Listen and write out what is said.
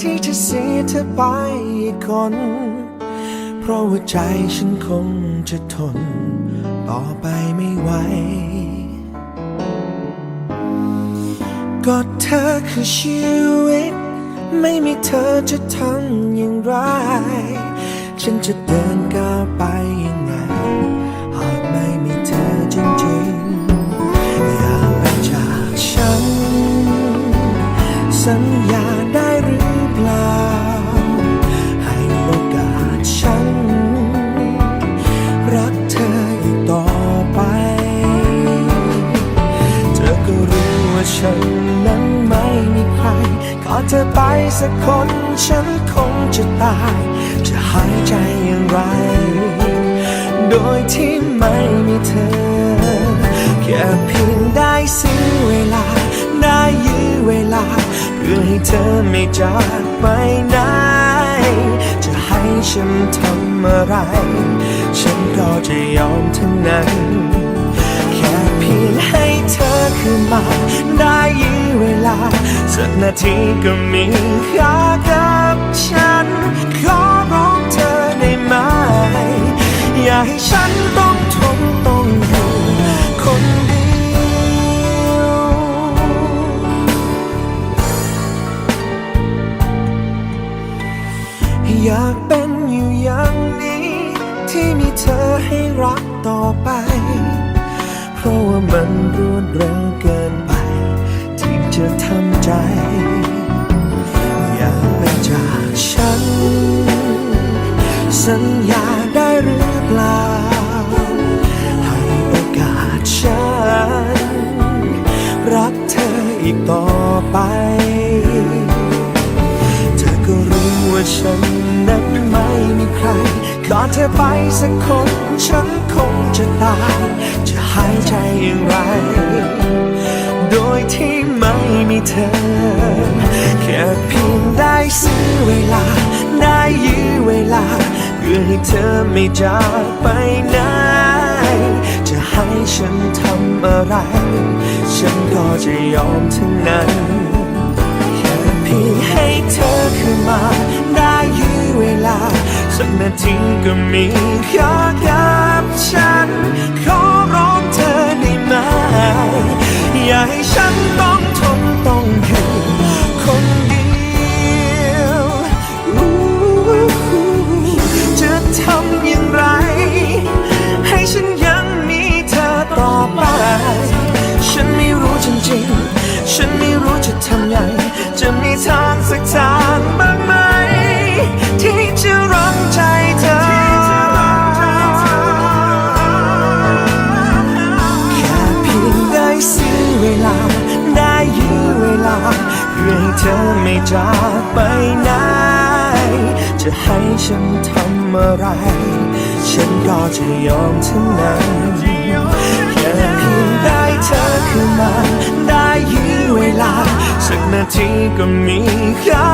ที่จะเสียเธอไปคน เพราะว่าใจฉันคงจะทน ต่อไปไม่ไหว ก็เธอคือชีวิต ไม่มีเธอจะทำอย่างไร ฉันจะเดินก้าวไปยัง ฉันนั้นไม่มีใครขอเธอไปสักคนฉันคงจะตาย จะหายใจอย่างไร โดยที่ไม่มีเธอ แค่เพียงได้ซื้อเวลา ได้ยื้อเวลา เพื่อให้เธอไม่จากไปไหน จะให้ฉันทำอะไร ฉันก็จะยอมทั้งนั้น มา ได้ยื้อเวลา สักนาทีก็มีค่ากับฉัน ขอร้องเธอได้ไหม อย่าให้ฉันต้องทนต้องอยู่คนเดียวอยากเป็นอยู่อย่างนี้ ที่มีเธอให้รัก สัญญาได้หรือเปล่า ให้โอกาสฉัน รักเธออีกต่อไป เธอก็รู้ว่าฉันนั้นไม่มีใครขอเธอไปสักคน ฉันคงจะตาย จะหายใจอย่างไร โดยที่ไม่มีเธอ แค่เพียงได้ซื้อเวลา พื่อให้เธอไม่จากไปไหน จะให้ฉันทำอะไร ฉันก็จะยอมทั้งนั้น แค่เพียงให้เธอคืนมา ได้ยื้อเวลา สักนาทีก็มีค่ากับฉัน ขอร้องเธอได้ไหม อย่าให้ฉันต้องทนต้องอยู่ ธอไม่จากไปไหน จะให้ฉันทำอะไร ฉันก็จะยอมทั้งนั้นแค่เพียงได้เธอคือมาได้ยื้อเวลา สักนาทีก็มีค่า